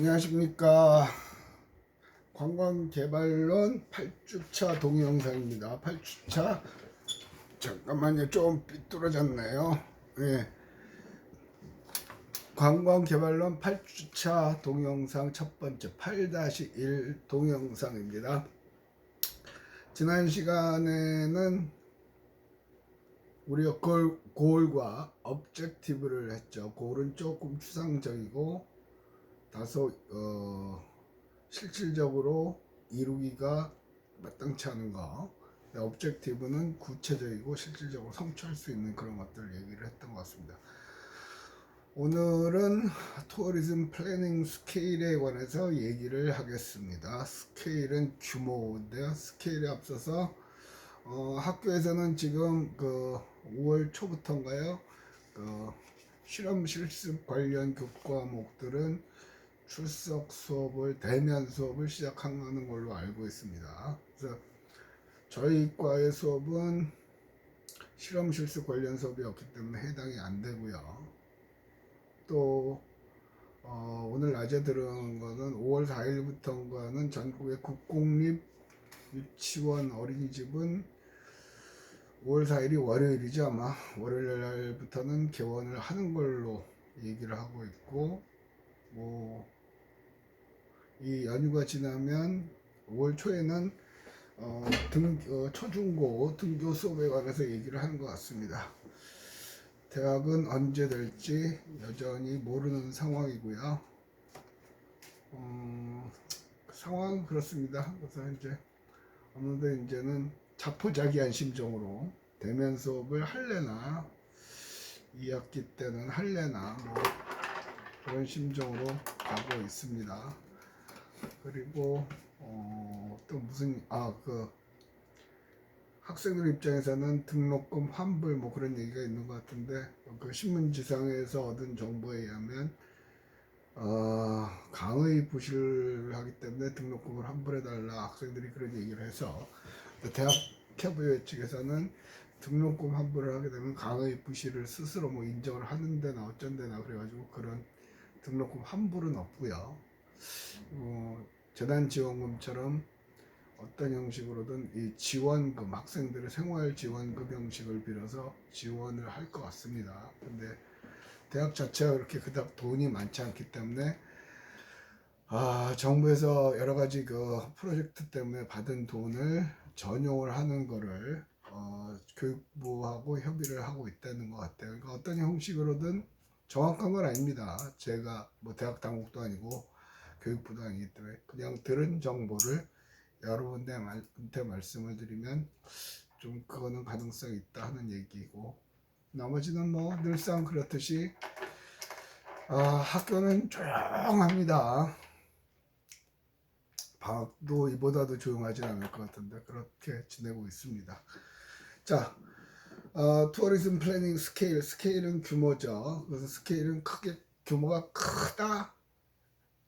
안녕하십니까. 관광개발론 8주차 동영상입니다. 8주차. 잠깐만요 좀 삐뚤어졌네요. 예. 관광개발론 8주차 동영상 첫 번째 8-1 동영상입니다. 지난 시간에는 우리가 골, 골과 objective를 했죠. 골은 조금 추상적이고 다소 어, 실질적으로 이루기가 마땅치 않은 거. 근데 objective는 구체적이고 실질적으로 성취할 수 있는 그런 것들 얘기를 했던 것 같습니다. 오늘은 투어리즘 플래닝 스케일에 관해서 얘기를 하겠습니다. 스케일은 규모인데요. 스케일에 앞서서 어, 학교에서는 지금 그 5월 초부터인가요? 그 실험 실습 관련 교과목들은 출석 수업을 대면 수업을 시작하는 걸로 알고 있습니다. 그래서 저희 과의 수업은 실험 실습 관련 수업이 없기 때문에 해당이 안 되고요. 또 어, 오늘 낮에 들은 거는 5월 4일부터인가는 전국의 국공립 유치원 어린이집은 5월 4일이 월요일이죠 아마 월요일 날부터는 개원을 하는 걸로 얘기를 하고 있고 뭐 이 연휴가 지나면 5월 초에는 어, 등, 어, 초중고 등교 수업에 관해서 얘기를 하는 것 같습니다. 대학은 언제 될지 여전히 모르는 상황이고요. 어, 상황은 그렇습니다. 그래서 이제 어느덧 이제는 자포자기한 심정으로 대면 수업을 할래나 2학기 때는 할래나 뭐 그런 심정으로 가고 있습니다. 그리고 어, 또 무슨 아그 학생들 입장에서는 등록금 환불 뭐 그런 얘기가 있는 것 같은데 그 신문지상에서 얻은 정보에 의하면 어, 강의 부실을 하기 때문에 등록금을 환불해 달라 학생들이 그런 얘기를 해서 대학 캐브회 측에서는 등록금 환불을 하게 되면 강의 부실을 스스로 뭐 인정을 하는 데나 어쩐 데나 그래가지고 그런 등록금 환불은 없고요. 어, 재난지원금처럼 어떤 형식으로든 이 지원금 학생들의 생활 지원금 형식을 빌어서 지원을 할 것 같습니다. 근데 대학 자체가 그렇게 그닥 돈이 많지 않기 때문에 아, 정부에서 여러 가지 그 프로젝트 때문에 받은 돈을 전용을 하는 거를 어, 교육부하고 협의를 하고 있다는 것 같아요. 그러니까 어떤 형식으로든 정확한 건 아닙니다. 제가 뭐 대학 당국도 아니고 교육부도 아니기 때문에 그냥 들은 정보를 여러분한테 말씀을 드리면 좀 그거는 가능성이 있다 하는 얘기고 나머지는 뭐 늘상 그렇듯이 아, 학교는 조용합니다. 방학도 이보다도 조용하진 않을 것 같은데 그렇게 지내고 있습니다. 자, 어, 투어리즘 플래닝 스케일 스케일은 규모죠. 그래서 스케일은 크게 규모가 크다,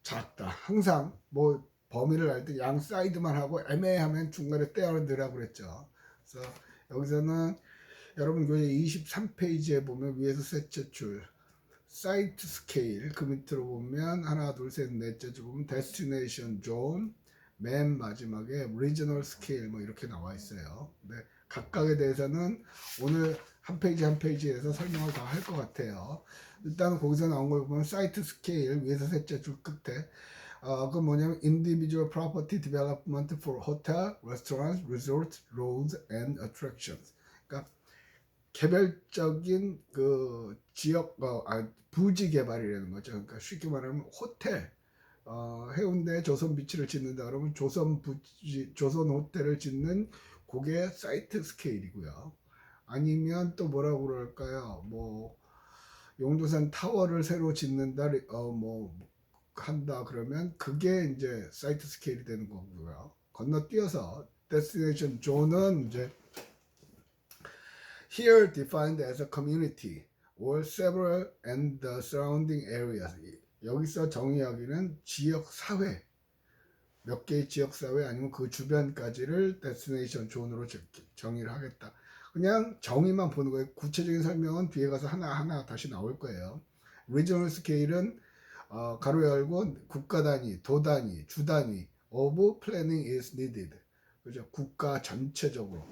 작다. 항상 뭐 범위를 알 때 양 사이드만 하고 애매하면 중간에 떼어 넣으라고 그랬죠. 그래서 여기서는 여러분 교재 23페이지에 보면 위에서 셋째 줄 사이트 스케일 그 밑으로 보면 하나 둘셋 넷째 줄 보면 데스티네이션 존 맨 마지막에 리저널 스케일 뭐 이렇게 나와 있어요. 근데 각각에 대해서는 오늘 한 페이지 한 페이지에서 설명을 다 할 것 같아요. 일단 거기서 나온 걸 보면 사이트 스케일 위에서 셋째 줄 끝에 어, 그 뭐냐면 individual property development for hotel, restaurants, resorts, roads and attractions. 그러니까 개별적인 그 지역 어, 아, 부지 개발이라는 거죠. 그러니까 쉽게 말하면 호텔 어, 해운대 조선 비치를 짓는다 그러면 조선 부지 조선 호텔을 짓는 그게 사이트 스케일이고요. 아니면 또 뭐라고 그럴까요? 뭐 용두산 타워를 새로 짓는다 어 뭐 한다 그러면 그게 이제 사이트 스케일이 되는 거고요. 건너뛰어서 데스티네이션 존은 이제 here defined as a community or several and the surrounding areas. 여기서 정의하기는 지역 사회 몇 개의 지역 사회 아니면 그 주변까지를 데스티네이션 존으로 정의를 하겠다. 그냥 정의만 보는 거예요. 구체적인 설명은 뒤에 가서 하나 하나 다시 나올 거예요. 리저널 스케일은 어, 가로 열고 국가 단위, 도 단위, 주 단위 of planning is needed. 그죠? 국가 전체적으로.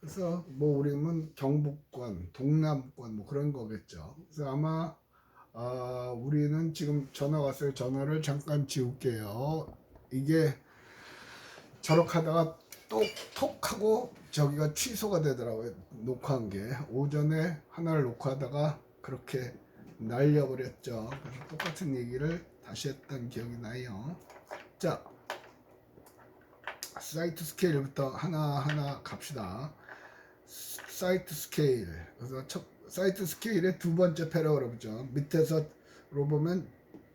그래서 뭐 우리는 경북권, 동남권 뭐 그런 거겠죠. 그래서 아마 아, 우리는 지금 전화 왔어요. 전화를 잠깐 지울게요. 이게 저렇게 하다가 똑 톡 하고 저기가 취소가 되더라고요. 녹화한 게. 오전에 하나를 녹화하다가 그렇게 날려버렸죠. 그래서 똑같은 얘기를 다시 했던 기억이 나요. 자, 사이트 스케일부터 하나하나 갑시다. 사이트 스케일. 그래서 첫, 사이트 스케일의 두 번째 패러그래프죠. 밑에서로 보면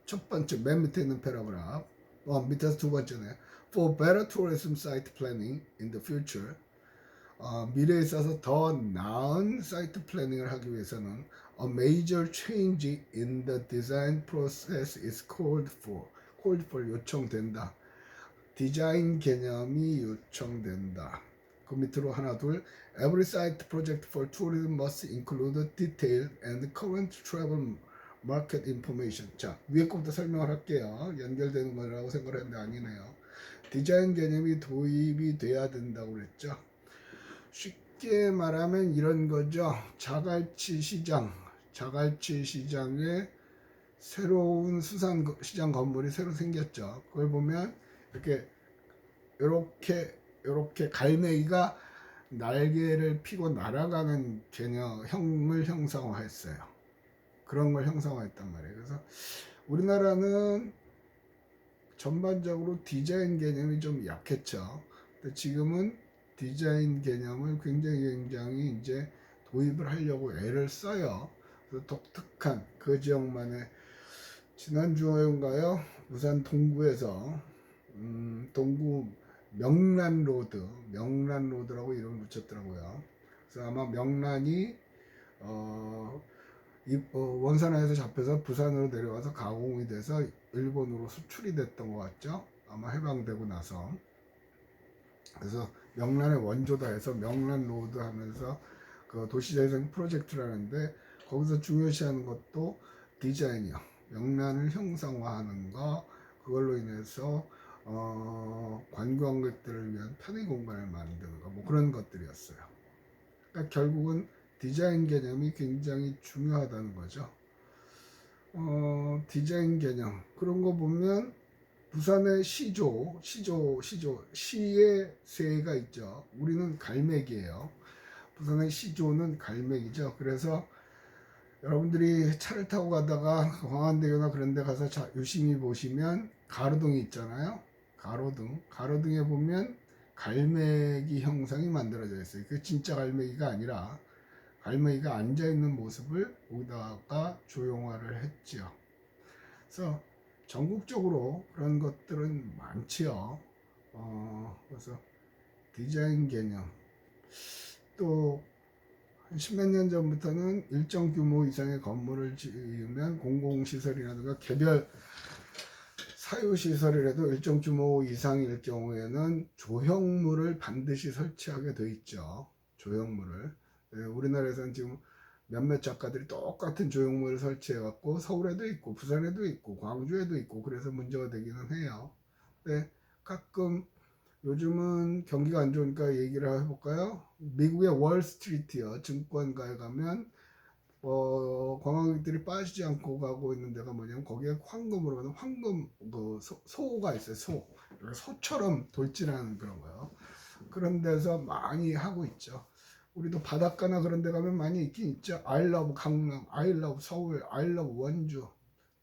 첫 번째, 맨 밑에 있는 패러그래프. 어, 밑에서 두 번째네. For better tourism site planning in the future. 어, 미래에 있어서 더 나은 사이트 플래닝을 하기 위해서는 a major change in the design process is called for. called for 요청된다. 디자인 개념이 요청된다. 그 밑으로 하나 둘 Every site project for tourism must include detailed and current travel market information. 자 위에 것부터 설명을 할게요. 연결되는 거라고 생각을 했는데 아니네요. 디자인 개념이 도입이 돼야 된다고 그랬죠. 쉽게 말하면 이런 거죠. 자갈치 시장, 자갈치 시장에 새로운 수산 거- 시장 건물이 새로 생겼죠. 그걸 보면 이렇게 이렇게 이렇게 갈매기가 날개를 피고 날아가는 개념 형을 형상화했어요. 그런 걸 형상화했단 말이에요. 그래서 우리나라는 전반적으로 디자인 개념이 좀 약했죠. 근데 지금은 디자인 개념을 굉장히 굉장히 이제 도입을 하려고 애를 써요. 독특한 그 지역만의 지난주인가요? 부산 동구에서 음, 동구 명란로드, 명란로드라고 이름을 붙였더라고요. 그래서 아마 명란이 어, 이, 어, 원산에서 잡혀서 부산으로 내려와서 가공이 돼서 일본으로 수출이 됐던 것 같죠. 아마 해방되고 나서. 그래서 명란의 원조다 해서 명란 로드 하면서 그 도시재생 프로젝트라는데 거기서 중요시하는 것도 디자인이요. 명란을 형상화하는 거 그걸로 인해서 어, 관광객들을 위한 편의 공간을 만드는 거 뭐 그런 것들이었어요. 그러니까 결국은 디자인 개념이 굉장히 중요하다는 거죠. 어, 디자인 개념 그런 거 보면 부산의 시조, 시조, 시조, 시의 새가 있죠. 우리는 갈매기예요. 부산의 시조는 갈매기죠. 그래서 여러분들이 차를 타고 가다가 광안대교나 그런 데 가서 자, 유심히 보시면 가로등이 있잖아요. 가로등. 가로등에 보면 갈매기 형상이 만들어져 있어요. 그 진짜 갈매기가 아니라 갈매기가 앉아 있는 모습을 거기다가 조형화를 했지요. 그래서 전국적으로 그런 것들은 많지요. 어, 그래서 디자인 개념 또 십몇 년 전부터는 일정 규모 이상의 건물을 지으면 공공시설이라든가 개별 사유시설이라도 일정 규모 이상일 경우에는 조형물을 반드시 설치하게 돼 있죠. 조형물을. 예, 우리나라에서는 지금 몇몇 작가들이 똑같은 조형물을 설치해 갖고 서울에도 있고 부산에도 있고 광주에도 있고 그래서 문제가 되기는 해요. 근데 가끔 요즘은 경기가 안 좋으니까 얘기를 해볼까요? 미국의 월스트리트요. 증권가에 가면 어, 관광객들이 빠지지 않고 가고 있는 데가 뭐냐면 거기에 황금으로 가는 황금 그 소, 소가 있어요. 소. 소처럼 돌진하는 그런 거요. 그런 데서 많이 하고 있죠 우리도 바닷가나 그런 데 가면 많이 있긴 있죠 love 강남 love 서울 love 원주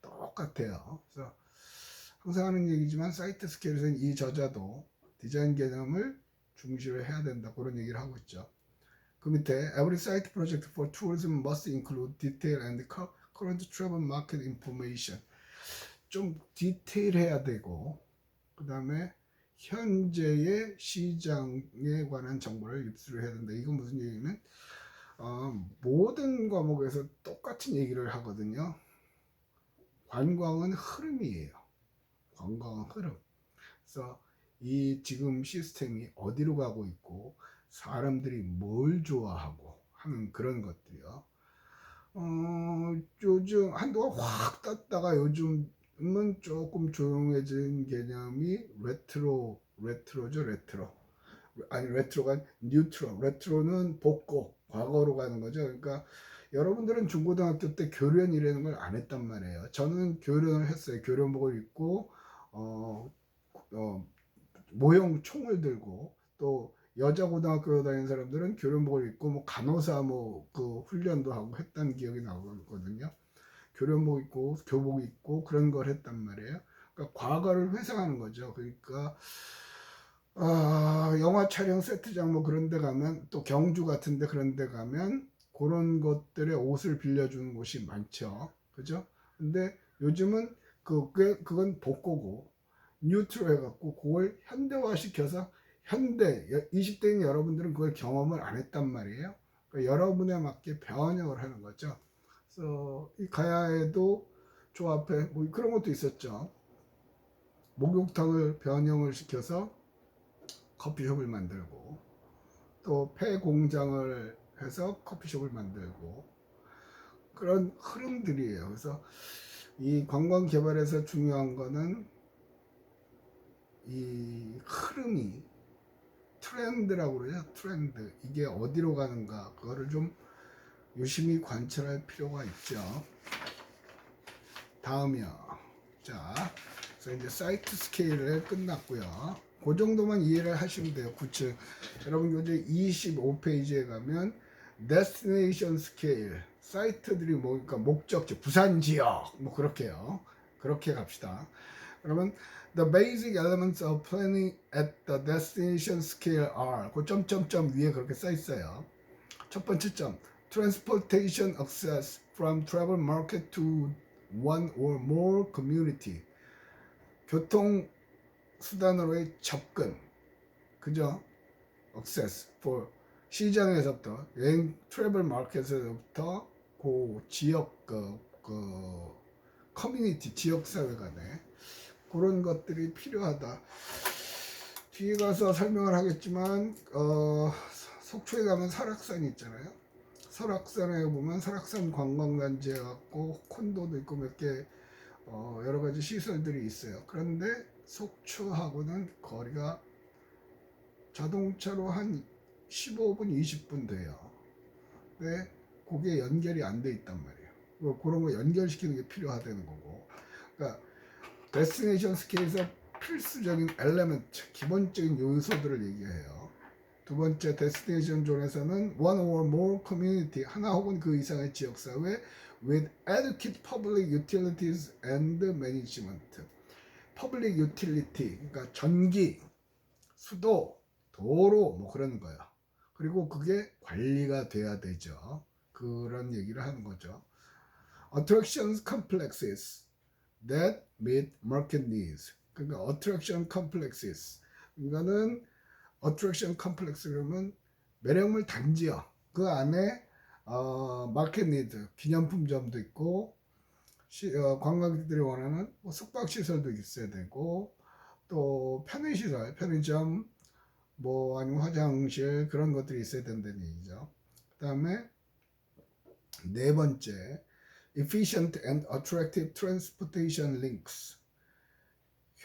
똑같아요 그래서 항상 하는 얘기지만 사이트 스케일에서는 이 저자도 디자인 개념을 중시를 해야 된다 그런 얘기를 하고 있죠 그 밑에 every site project for tourism must include detail and cu- current travel market information. 좀 디테일해야 되고 그 다음에 현재의 시장에 관한 정보를 입수를 해야 된다. 이건 무슨 얘기냐면 어, 모든 과목에서 똑같은 얘기를 하거든요. 관광은 흐름이에요. 관광은 흐름. 그래서 이 지금 시스템이 어디로 가고 있고 사람들이 뭘 좋아하고 하는 그런 것들이요. 어, 요즘 한동안 확 떴다가 요즘 은 조금 조용해진 개념이 레트로 레트로죠 레트로. 아니 레트로가 뉴트로. 레트로는 복고 과거로 가는 거죠. 그러니까 여러분들은 중고등학교 때 교련이라는 걸 안 했단 말이에요. 저는 교련을 했어요. 교련복을 입고 어, 어, 모형 총을 들고 또 여자 고등학교 다니는 사람들은 교련복을 입고 뭐 간호사 뭐 그 훈련도 하고 했다는 기억이 나거든요. 교련복 입고 교복 입고 그런 걸 했단 말이에요. 그러니까 과거를 회상하는 거죠. 그러니까 아, 영화 촬영 세트장 뭐 그런 데 가면 또 경주 같은 데 그런 데 가면 그런 것들의 옷을 빌려주는 곳이 많죠. 그죠? 근데 요즘은 그게 그건 복고고 뉴트로 해갖고 그걸 현대화 시켜서 현대 20대인 여러분들은 그걸 경험을 안 했단 말이에요. 그러니까 여러분에 맞게 변형을 하는 거죠. 그래서 이 가야에도 조합해 뭐 그런 것도 있었죠. 목욕탕을 변형을 시켜서 커피숍을 만들고 또 폐 공장을 해서 커피숍을 만들고 그런 흐름들이에요. 그래서 이 관광 개발에서 중요한 거는 이 흐름이 트렌드라고 그러죠. 트렌드. 이게 어디로 가는가. 그거를 좀 유심히 관찰할 필요가 있죠. 다음이요. 자, 그래서 이제 사이트 스케일을 끝났고요. 그 정도만 이해를 하시면 돼요. 9층. 여러분 이제 25페이지에 가면 데스티네이션 스케일 사이트들이 뭐니까 목적지 부산 지역 뭐 그렇게요. 그렇게 갑시다. 그러면 the basic elements of planning at the destination scale are 그 점점점 위에 그렇게 써 있어요. 첫 번째 점 transportation access from travel market to one or more community 교통 수단으로의 접근 그죠? access for 시장에서부터 여행 트래블 마켓에서부터 그 지역 그, 그 커뮤니티 지역 사회 간에 그런 것들이 필요하다. 뒤에 가서 설명을 하겠지만 어, 속초에 가면 설악산이 있잖아요. 설악산에 보면 설악산 관광단지 해갖고 콘도도 있고 몇 개 어, 여러 가지 시설들이 있어요. 그런데 속초하고는 거리가 자동차로 한 15분, 20분 돼요. 근데 그게 연결이 안 돼 있단 말이에요. 뭐 그런 거 연결시키는 게 필요하다는 거고. 그러니까 데스티네이션 스케일에서 필수적인 엘레멘트, 기본적인 요소들을 얘기해요. 두 번째 데스티네이션 존에서는 one or more community, 하나 혹은 그 이상의 지역 사회 with adequate public utilities and management. public utility, 그러니까 전기, 수도, 도로 뭐 그런 거예요. 그리고 그게 관리가 돼야 되죠. 그런 얘기를 하는 거죠. Attractions complexes that meet market needs. 그러니까 attraction complexes. 그러니까는 attraction complex 그러면 매력물 단지요. 그 안에 어, 마켓 니드 기념품점도 있고 시, 어, 관광객들이 원하는 뭐 숙박 시설도 있어야 되고 또 편의 시설, 편의점 뭐 아니면 화장실 그런 것들이 있어야 된다는 얘기죠. 그다음에 네 번째 efficient and attractive transportation links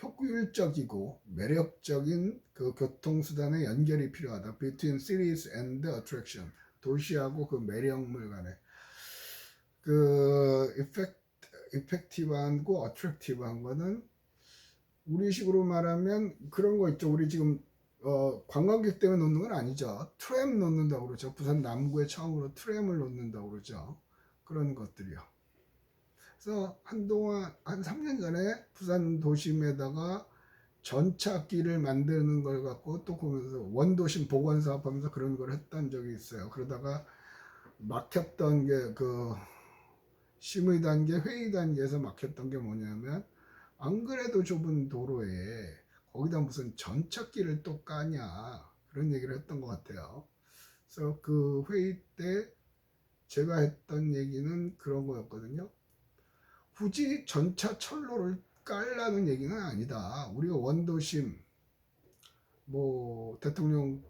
효율적이고 매력적인 그 교통수단의 연결이 필요하다. between cities and attraction 도시하고 그 매력물 간에 그 effect, effective하고 attractive한 거는 우리식으로 말하면 그런 거 있죠. 우리 지금 어, 관광객 때문에 놓는 건 아니죠. 트램 놓는다고 그러죠. 부산 남구에 처음으로 트램을 놓는다고 그러죠. 그런 것들이요. 그래서 한동안 한 3년 전에 부산 도심에다가 전차길을 만드는 걸 갖고 또 보면서 원도심 복원 사업하면서 그런 걸 했던 적이 있어요. 그러다가 막혔던 게 그 심의 단계, 회의 단계에서 막혔던 게 뭐냐면 안 그래도 좁은 도로에 거기다 무슨 전차길을 또 까냐 그런 얘기를 했던 것 같아요. 그래서 그 회의 때 제가 했던 얘기는 그런 거였거든요. 굳이 전차 철로를 깔라는 얘기는 아니다. 우리가 원도심 뭐 대통령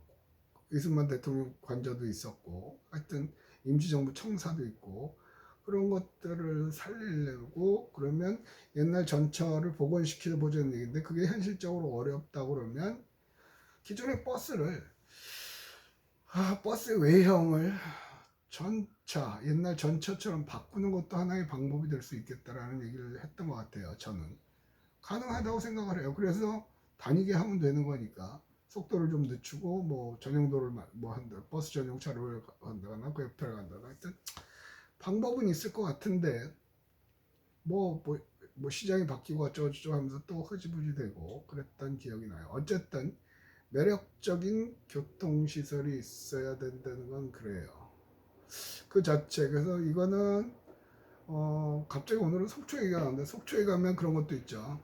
이승만 대통령 관저도 있었고 하여튼 임시정부 청사도 있고 그런 것들을 살리려고 그러면 옛날 전철을 복원시켜 보자는 얘기인데 그게 현실적으로 어렵다고 그러면 기존의 버스를 아, 버스 외형을 전차 옛날 전차처럼 바꾸는 것도 하나의 방법이 될 수 있겠다라는 얘기를 했던 것 같아요. 저는 가능하다고 생각을 해요. 그래서 다니게 하면 되는 거니까 속도를 좀 늦추고 뭐 전용도를 마- 뭐 한다 버스 전용 차로를 간다거나 그 옆에 간다거나 하여튼 방법은 있을 것 같은데 뭐, 뭐, 뭐 시장이 바뀌고 어쩌고저쩌고 하면서 또 흐지부지 되고 그랬던 기억이 나요. 어쨌든 매력적인 교통시설이 있어야 된다는 건 그래요. 그 자체 그래서 이거는 어 갑자기 오늘은 속초 얘기가 나는데 속초에 가면 그런 것도 있죠.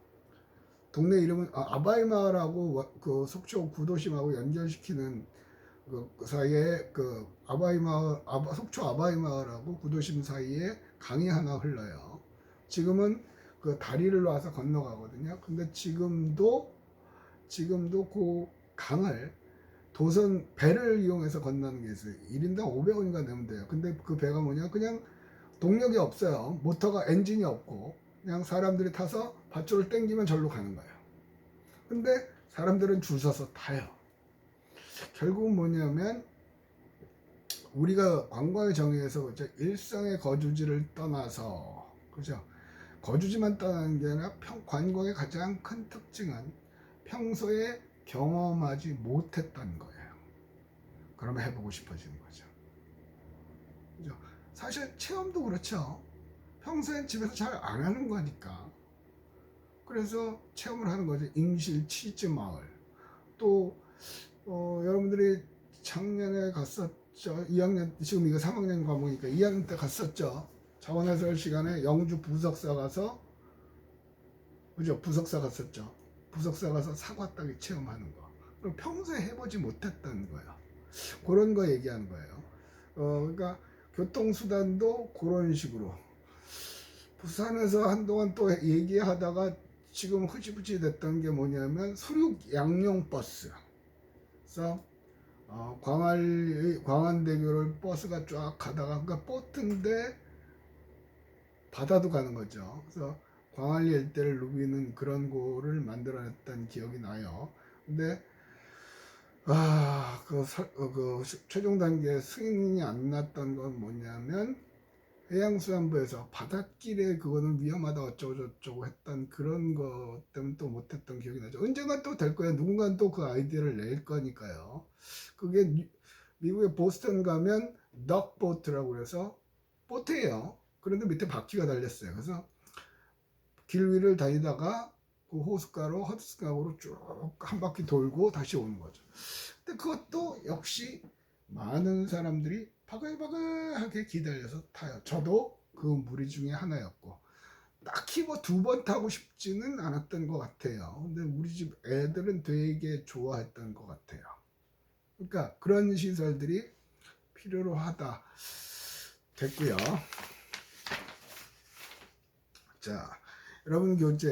동네 이름은 아, 바이 마을하고 와- 그 속초 구도심하고 연결시키는 그, 그 사이에 그 아바이 마을 아바, 속초 아바이 마을하고 구도심 사이에 강이 하나 흘러요. 지금은 그 다리를 놔서 건너가거든요. 근데 지금도 지금도 그 강을 도선 배를 이용해서 건너는 게 있어요. 1인당 500원인가 내면 돼요. 근데 그 배가 뭐냐? 그냥 동력이 없어요. 모터가 엔진이 없고 그냥 사람들이 타서 밧줄을 당기면 절로 가는 거예요. 근데 사람들은 줄 서서 타요. 결국은 뭐냐면 우리가 관광의 정의에서? 일상의 거주지를 떠나서 그죠? 거주지만 떠나는 게 아니라 평, 관광의 가장 큰 특징은 평소에 경험하지 못했던 거예요. 그러면 해보고 싶어지는 거죠. 그죠? 사실 체험도 그렇죠. 평소엔 집에서 잘 안 하는 거니까. 그래서 체험을 하는 거죠. 임실 치즈 마을. 또 어, 여러분들이 작년에 갔었죠. 2학년 지금 이거 3학년 과목이니까 2학년 때 갔었죠. 자원해설 시간에 영주 부석사 가서 그죠? 부석사 갔었죠. 부석사 가서 사과 따기 체험하는 거. 그럼 평소에 해보지 못했던 거예요. 그런 거 얘기하는 거예요. 어, 그러니까 교통수단도 그런 식으로. 부산에서 한동안 또 얘기하다가 지금 흐지부지 됐던 게 뭐냐면 수륙 양용 버스. 그래서 어, 광안 광안대교를 버스가 쫙 가다가 그러니까 보트인데 바다도 가는 거죠. 그래서 광안리 일대를 누비는 그런 고를 만들어냈던 기억이 나요. 근데 아, 그, 설- 어, 그 시- 최종 단계 승인이 안 났던 건 뭐냐면 해양수산부에서 바닷길에 그거는 위험하다 어쩌고저쩌고 했던 그런 것 때문에 또 못했던 기억이 나죠. 언젠가 또 될 거예요. 누군가는 또 그 아이디어를 낼 거니까요. 그게 미- 미국의 보스턴 가면 덕보트라고 그래서 보트예요. 그런데 밑에 바퀴가 달렸어요. 그래서 길 위를 다니다가 그 호숫가로 허드슨강으로 쭉 한 바퀴 돌고 다시 오는 거죠. 근데 그것도 역시 많은 사람들이 바글바글하게 기다려서 타요. 저도 그 무리 중에 하나였고 딱히 뭐 두 번 타고 싶지는 않았던 것 같아요. 근데 우리 집 애들은 되게 좋아했던 것 같아요. 그러니까 그런 시설들이 필요로 하다 됐고요. 자, 여러분 교재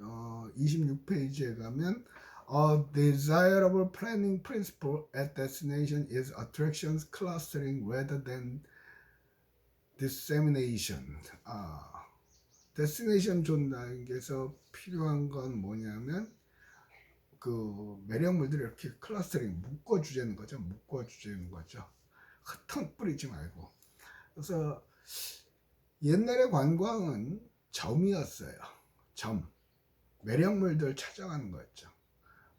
어, 26페이지에 가면 A desirable planning principle at destination is attractions clustering rather than dissemination. 아, 데스티네이션 존단에서 필요한 건 뭐냐면 그 매력물들을 이렇게 클러스터링 묶어 주자는 거죠. 묶어 주자는 거죠. 흩어 뿌리지 말고. 그래서 옛날의 관광은 점이었어요. 점. 매력물들 찾아가는 거였죠.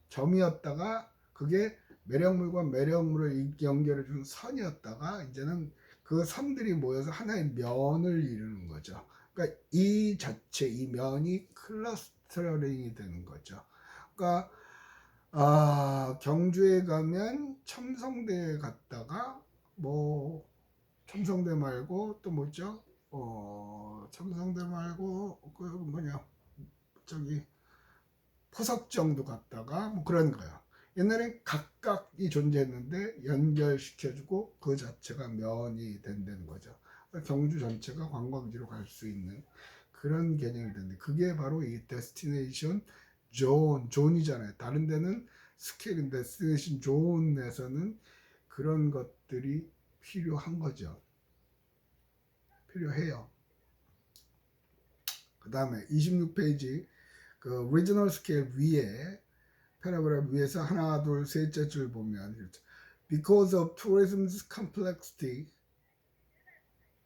점이었다가 그게 매력물과 매력물을 연결해 주는 선이었다가 이제는 그 선들이 모여서 하나의 면을 이루는 거죠. 그러니까 이 자체 이 면이 클러스터링이 되는 거죠. 그러니까 아, 경주에 가면 첨성대에 갔다가 뭐 첨성대 말고 또 뭐죠? 어, 첨성대 말고 그 뭐냐? 저기 포석 정도 갔다가 뭐 그런 거예요. 옛날엔 각각이 존재했는데 연결시켜주고 그 자체가 면이 된다는 거죠. 경주 전체가 관광지로 갈 수 있는 그런 개념이 되는데 그게 바로 이 데스티네이션 존, 존이잖아요. 다른 데는 스케일인 데스티네이션 존에서는 그런 것들이 필요한 거죠. 필요해요. 그 다음에 26페이지 그 리저널 스케일 위에 패러그래프 위에서 하나 둘 셋째 줄 보면 이렇죠. because of tourism's complexity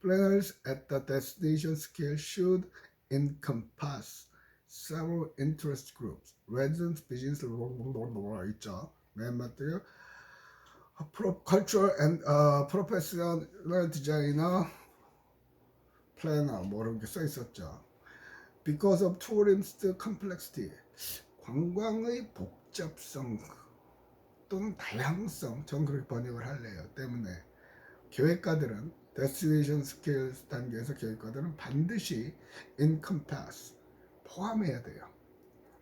planners at the destination scale should encompass several interest groups residents business 있죠 맨 pro- cultural and uh, professional designer planner 뭐 이런 게 써 있었죠. Because of tourism's complexity, 관광의 복잡성 또는 다양성, 전 그렇게 번역을 할래요. 때문에 계획가들은 destination scale 단계에서 계획가들은 반드시 encompass 포함해야 돼요.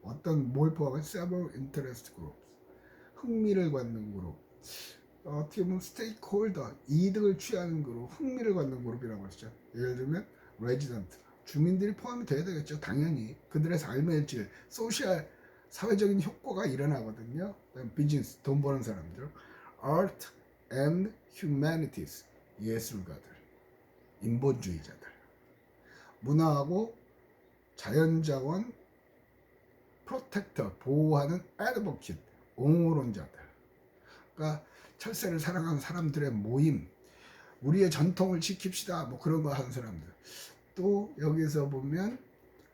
어떤 뭘 포함해? several interest groups 흥미를 갖는 그룹 어, 어떻게 보면 스테이크홀더 이득을 취하는 그룹 흥미를 갖는 그룹이라고 했죠 예를 들면 레지던트 주민들이 포함이 돼야 되겠죠. 당연히 그들의 삶의 질 소셜 사회적인 효과가 일어나거든요. 비즈니스 돈 버는 사람들 art and humanities 예술가들 인본주의자들. 문화하고 자연자원 프로텍터 보호하는 advocate 옹호론자들. 그러니까 철새를 사랑하는 사람들의 모임 우리의 전통을 지킵시다. 뭐 그런 거 하는 사람들. 또 여기서 보면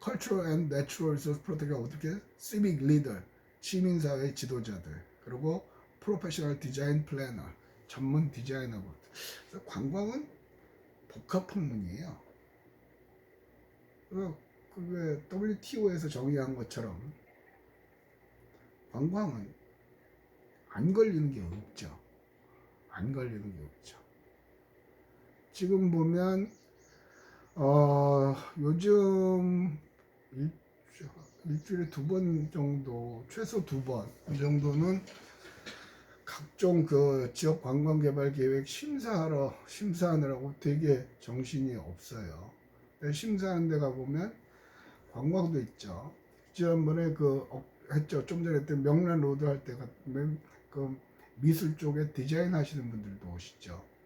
cultural and natural resource protector 어떻게? civic leader 시민사회 지도자들 그리고 professional design planner 전문 디자이너들 그래서 관광은 복합 학문이에요. 그- 그게 WTO에서 정의한 것처럼 관광은 안 걸리는 게 없죠. 안 걸리는 게 없죠. 지금 보면 어 요즘 일, 일주일에 두 번 정도 최소 두 번 이 정도는 각종 그 지역 관광 개발 계획 심사하러 심사하느라고 되게 정신이 없어요. 심사하는 데 가보면 관광도 있죠. 지난번에 그 어, 했죠. 좀 전에 했던 명란 로드 할 때 같으면 그 미술 쪽에 디자인 하시는 분들도 오시죠.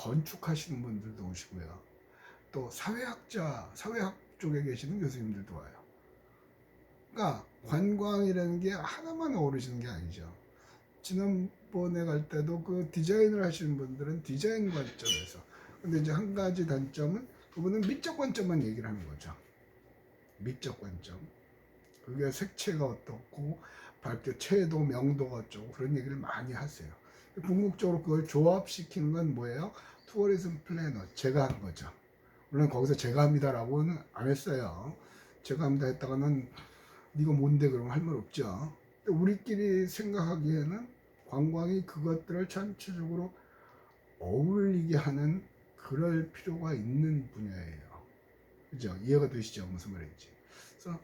건축하시는 분들도 오시고요. 또 사회학자, 사회학 쪽에 계시는 교수님들도 와요. 그러니까 관광이라는 게 하나만 어우러지는 게 아니죠. 지난번에 갈 때도 그 디자인을 하시는 분들은 디자인 관점에서 근데 이제 한 가지 단점은 그분은 미적 관점만 얘기를 하는 거죠. 미적 관점. 그게 색채가 어떻고 밝게 채도 명도가 어쩌고 그런 얘기를 많이 하세요. 궁극적으로 그걸 조합시키는 건 뭐예요? 투어리즘 플래너 제가 한 거죠. 물론 거기서 제가 합니다라고는 안 했어요. 제가 합니다 했다가는 네가 뭔데 그러면 할 말 없죠. 우리끼리 생각하기에는 관광이 그것들을 전체적으로 어울리게 하는 그럴 필요가 있는 분야예요. 그죠? 이해가 되시죠? 무슨 말인지. 그래서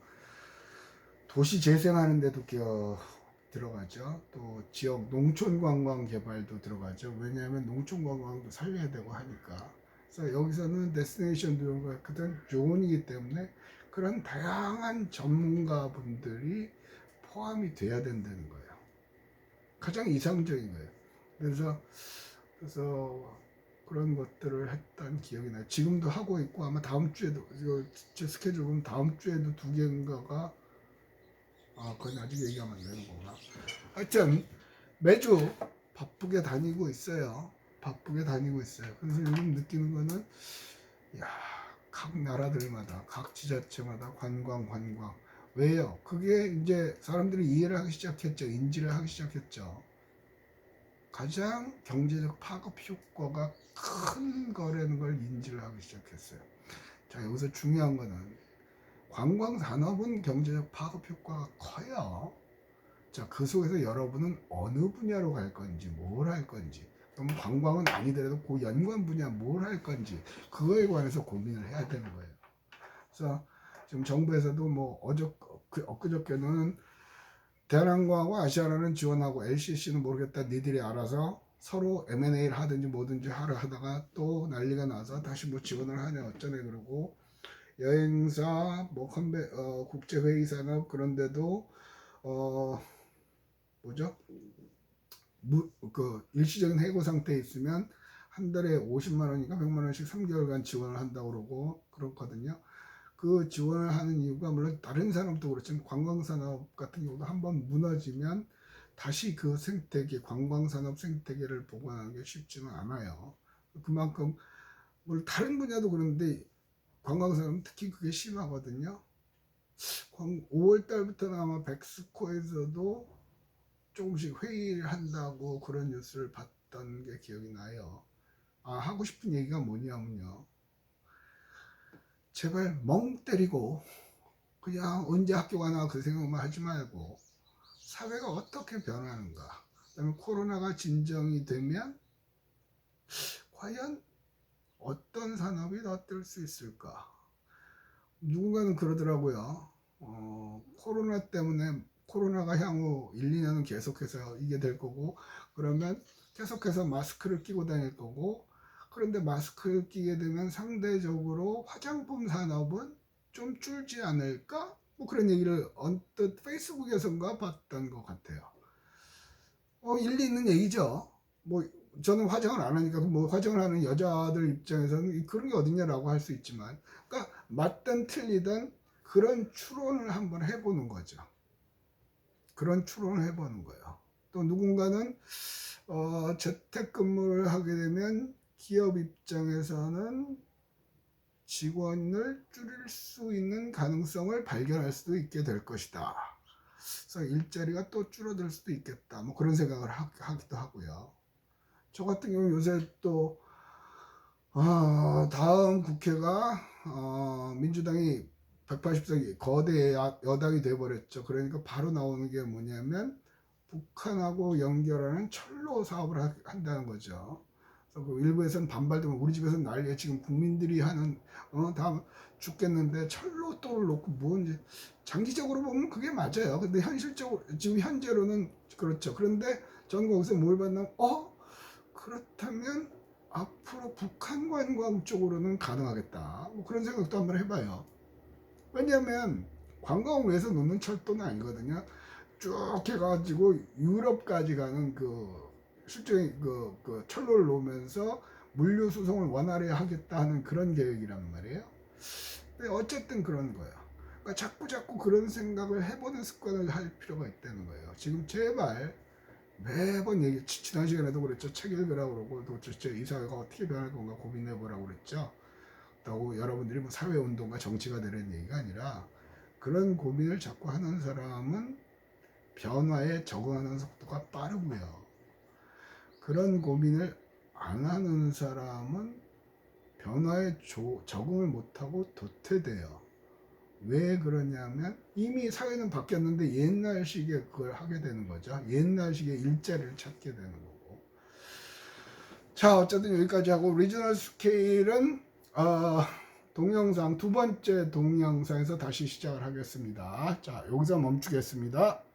도시 재생하는 데도 끼어 들어가죠. 또 지역 농촌 관광 개발도 들어가죠. 왜냐하면 농촌 관광도 살려야 되고 하니까. 그래서 여기서는 데스티네이션 들어가 그런 조언이기 때문에 그런 다양한 전문가 분들이 포함이 돼야 된다는 거예요. 가장 이상적인 거예요. 그래서 그래서 그런 것들을 했던 기억이 나요. 지금도 하고 있고 아마 다음 주에도 제 스케줄 보면 다음 주에도 두 개인가가 아 그건 아직 얘기하면 안 되는 거구나. 하여튼 매주 바쁘게 다니고 있어요. 바쁘게 다니고 있어요. 그래서 요즘 느끼는 거는 야, 각 나라들마다 각 지자체마다 관광 관광 왜요? 그게 이제 사람들이 이해를 하기 시작했죠. 인지를 하기 시작했죠. 가장 경제적 파급 효과가 큰 거라는 걸 인지를 하기 시작했어요. 자, 여기서 중요한 거는 관광 산업은 경제적 파급 효과가 커요. 자, 그 속에서 여러분은 어느 분야로 갈 건지, 뭘 할 건지, 그럼 관광은 아니더라도 그 연관 분야 뭘 할 건지, 그거에 관해서 고민을 해야 되는 거예요. 그래서 지금 정부에서도 뭐 어저, 그, 엊그저께는 대한항공하고 아시아나는 지원하고 LCC는 모르겠다. 니들이 알아서 서로 M&A를 하든지 뭐든지 하려 하다가 또 난리가 나서 다시 뭐 지원을 하냐 어쩌네 그러고 여행사 뭐 컨베 어, 국제회의 산업 그런데도 어 뭐죠? 무, 그 일시적인 해고 상태에 있으면 한 달에 50만 원인가 100만 원씩 3개월간 지원을 한다고 그러고 그렇거든요. 그 지원을 하는 이유가 물론 다른 산업도 그렇지만 관광산업 같은 경우도 한번 무너지면 다시 그 생태계 관광산업 생태계를 복원하는 게 쉽지는 않아요. 그만큼 물 다른 분야도 그런데 관광산업 특히 그게 심하거든요. 5월 달부터는 아마 백스코에서도 조금씩 회의를 한다고 그런 뉴스를 봤던 게 기억이 나요. 아, 하고 싶은 얘기가 뭐냐면요. 제발 멍 때리고 그냥 언제 학교 가나 그 생각만 하지 말고 사회가 어떻게 변하는가. 그다음에 코로나가 진정이 되면 과연 어떤 산업이 더 뜰 수 있을까? 누군가는 그러더라고요. 어, 코로나 때문에 코로나가 향후 1, 2년은 계속해서 이게 될 거고 그러면 계속해서 마스크를 끼고 다닐 거고 그런데 마스크를 끼게 되면 상대적으로 화장품 산업은 좀 줄지 않을까? 뭐 그런 얘기를 언뜻 페이스북에선가 봤던 것 같아요. 어, 일리 있는 얘기죠. 뭐 저는 화장을 안 하니까 뭐 화장을 하는 여자들 입장에서는 그런 게 어딨냐라고 할 수 있지만 그러니까 맞든 틀리든 그런 추론을 한번 해보는 거죠. 그런 추론을 해보는 거예요. 또 누군가는 어, 재택근무를 하게 되면 기업 입장에서는 직원을 줄일 수 있는 가능성을 발견할 수도 있게 될 것이다. 그래서 일자리가 또 줄어들 수도 있겠다. 뭐 그런 생각을 하, 하기도 하고요. 저 같은 경우 요새 또 어, 다음 국회가 어, 민주당이 180석 거대 야- 여당이 돼버렸죠. 그러니까 바로 나오는 게 뭐냐면 북한하고 연결하는 철로 사업을 하- 한다는 거죠. 그래서 그 일부에서는 반발도 우리 집에서는 난리야. 지금 국민들이 하는 어, 다 죽겠는데 철로 또를 놓고 뭔지 장기적으로 보면 그게 맞아요. 근데 현실적으로 지금 현재로는 그렇죠. 그런데 저는 거기서 뭘 봤냐면 어 그렇다면 앞으로 북한 관광 쪽으로는 가능하겠다. 뭐 그런 생각도 한번 해봐요. 왜냐하면 관광을 위해서 놓는 철도는 아니거든요. 쭉 해가지고 유럽까지 가는 그 실제 그, 그 철로를 놓으면서 물류 수송을 원활히 하겠다 하는 그런 계획이란 말이에요. 근데 어쨌든 그런 거예요. 그러니까 자꾸 자꾸 그런 생각을 해보는 습관을 할 필요가 있다는 거예요. 지금 제발 매번 얘기 지- 지난 시간에도 그랬죠. 책 읽으라고 그러고 도대체 이 사회가 어떻게 변할 건가 고민해 보라고 그랬죠. 그렇다고 여러분들이 뭐 사회 운동과 정치가 되는 얘기가 아니라 그런 고민을 자꾸 하는 사람은 변화에 적응하는 속도가 빠르고요. 그런 고민을 안 하는 사람은 변화에 조- 적응을 못하고 도태돼요. 왜 그러냐면 이미 사회는 바뀌었는데 옛날식의 그걸 하게 되는 거죠. 옛날식의 일자리를 찾게 되는 거고. 자, 어쨌든 여기까지 하고 리저널 스케일은 어, 동영상 두 번째 동영상에서 다시 시작을 하겠습니다. 자, 여기서 멈추겠습니다.